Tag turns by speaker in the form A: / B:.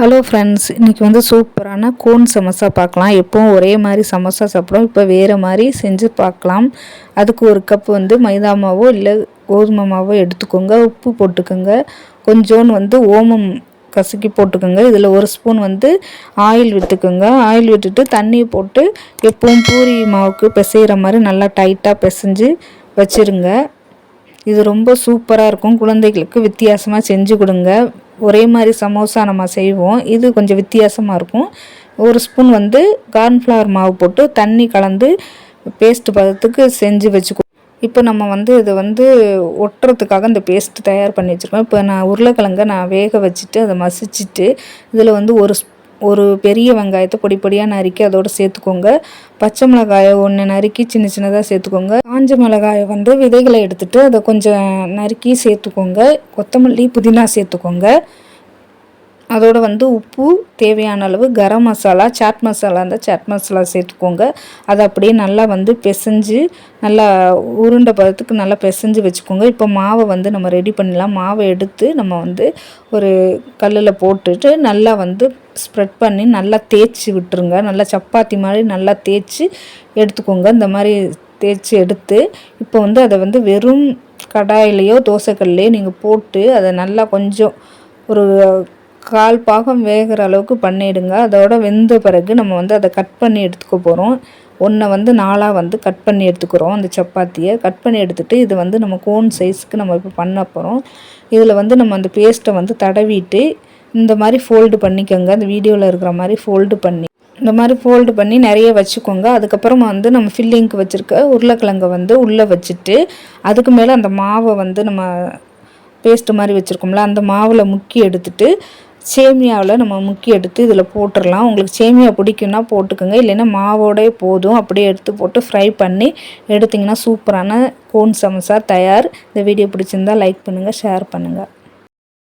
A: Hello friends இன்றைக்கி வந்து சூப்பரான கோன் சமோசா பார்க்கலாம். எப்போவும் ஒரே மாதிரி சமோசா சாப்பிடும் இப்போ வேறு மாதிரி செஞ்சு பார்க்கலாம். அதுக்கு ஒரு கப் வந்து மைதா மாவோ இல்லை கோதுமை மாவோ எடுத்துக்கோங்க. உப்பு போட்டுக்கோங்க. கொஞ்சோன்னு வந்து ஓமம் கசக்கி போட்டுக்கோங்க. இதில் ஒரு ஸ்பூன் வந்து ஆயில் விட்டுக்கோங்க. ஆயில் விட்டுட்டு தண்ணி போட்டு எப்பவும் பூரி மாவுக்கு பிசைகிற மாதிரி நல்லா டைட்டாக பிசைஞ்சு வச்சுருங்க. இது ரொம்ப சூப்பராக இருக்கும். குழந்தைகளுக்கு வித்தியாசமாக செஞ்சு கொடுங்க. ஒரே மாதிரி சமோசா நம்ம செய்வோம். இது கொஞ்சம் வித்தியாசமாக இருக்கும். ஒரு ஸ்பூன் வந்து கார்ன்ஃப்ளவர் மாவு போட்டு தண்ணி கலந்து பேஸ்ட் பதத்துக்கு செஞ்சு வச்சுக்கோ இப்போ நம்ம வந்து இதை வந்து ஒட்டுறதுக்காக இந்த பேஸ்ட் தயார் பண்ணி வச்சுருக்கோம். இப்போ நான் உருளைக்கிழங்க நான் வேக வச்சுட்டு அதை மசிச்சுட்டு இதில் வந்து ஒரு ஒரு பெரிய வெங்காயத்தை பொடி பொடியாக நறுக்கி அதோடு சேர்த்துக்கோங்க. பச்சை மிளகாயை ஒன்று நறுக்கி சின்ன சின்னதாக சேர்த்துக்கோங்க. காஞ்ச மிளகாயை வந்து விதைகளை எடுத்துகிட்டு அதை கொஞ்சம் நறுக்கி சேர்த்துக்கோங்க. கொத்தமல்லி புதினா சேர்த்துக்கோங்க. அதோடு வந்து உப்பு தேவையான அளவு கரம் மசாலா சாட் மசாலா இருந்தால் சாட் மசாலா சேர்த்துக்கோங்க. அதை அப்படியே நல்லா வந்து பிசைஞ்சு நல்லா உருண்டை பதத்துக்கு நல்லா பிசைஞ்சு வச்சுக்கோங்க. இப்போ மாவை வந்து நம்ம ரெடி பண்ணலாம் மாவை எடுத்து நம்ம வந்து ஒரு கல்லில் போட்டுட்டு நல்லா வந்து ஸ்ப்ரெட் பண்ணி நல்லா தேய்ச்சி விட்டுருங்க. நல்லா சப்பாத்தி மாதிரி நல்லா தேய்ச்சி எடுத்துக்கோங்க. இந்த மாதிரி தேய்ச்சி எடுத்து இப்போ வந்து அதை வந்து வெறும் கடாயிலையோ தோசைக்கல்லையோ நீங்கள் போட்டு அதை நல்லா கொஞ்சம் ஒரு கால் பாகம் வேகிற அளவுக்கு பண்ணிவிடுங்க அதோட வெந்த பிறகு நம்ம வந்து அதை கட் பண்ணி எடுத்துக்க போகிறோம் ஒன்றை வந்து நாளாக வந்து கட் பண்ணி எடுத்துக்கிறோம். அந்த சப்பாத்தியை கட் பண்ணி எடுத்துகிட்டு இது வந்து நம்ம கோன் சைஸ்க்கு நம்ம இப்போ பண்ண போகிறோம் இதில் வந்து நம்ம அந்த பேஸ்ட்டை வந்து தடவிட்டு இந்த மாதிரி ஃபோல்டு பண்ணிக்கோங்க. அந்த வீடியோவில் இருக்கிற மாதிரி ஃபோல்டு பண்ணி. இந்த மாதிரி ஃபோல்டு பண்ணி நிறைய வச்சுக்கோங்க. அதுக்கப்புறமா வந்து நம்ம ஃபில்லிங்க்கு வச்சுருக்க உருளைக்கிழங்கை வந்து உள்ளே வச்சுட்டு அதுக்கு மேலே அந்த மாவை வந்து நம்ம பேஸ்ட்டு மாதிரி வச்சுருக்கோம்ல அந்த மாவில் முக்கி எடுத்துட்டு சேமியாவில் நம்ம முக்கி எடுத்து இதில் போட்டுடலாம் உங்களுக்கு சேமியா பிடிக்குன்னா போட்டுக்கோங்க. இல்லைன்னா மாவோடே போதும். அப்படியே எடுத்து போட்டு ஃப்ரை பண்ணி எடுத்திங்கன்னா சூப்பரான கோன் சமோசா தயார். இந்த வீடியோ பிடிச்சிருந்தா லைக் பண்ணுங்கள் ஷேர் பண்ணுங்கள்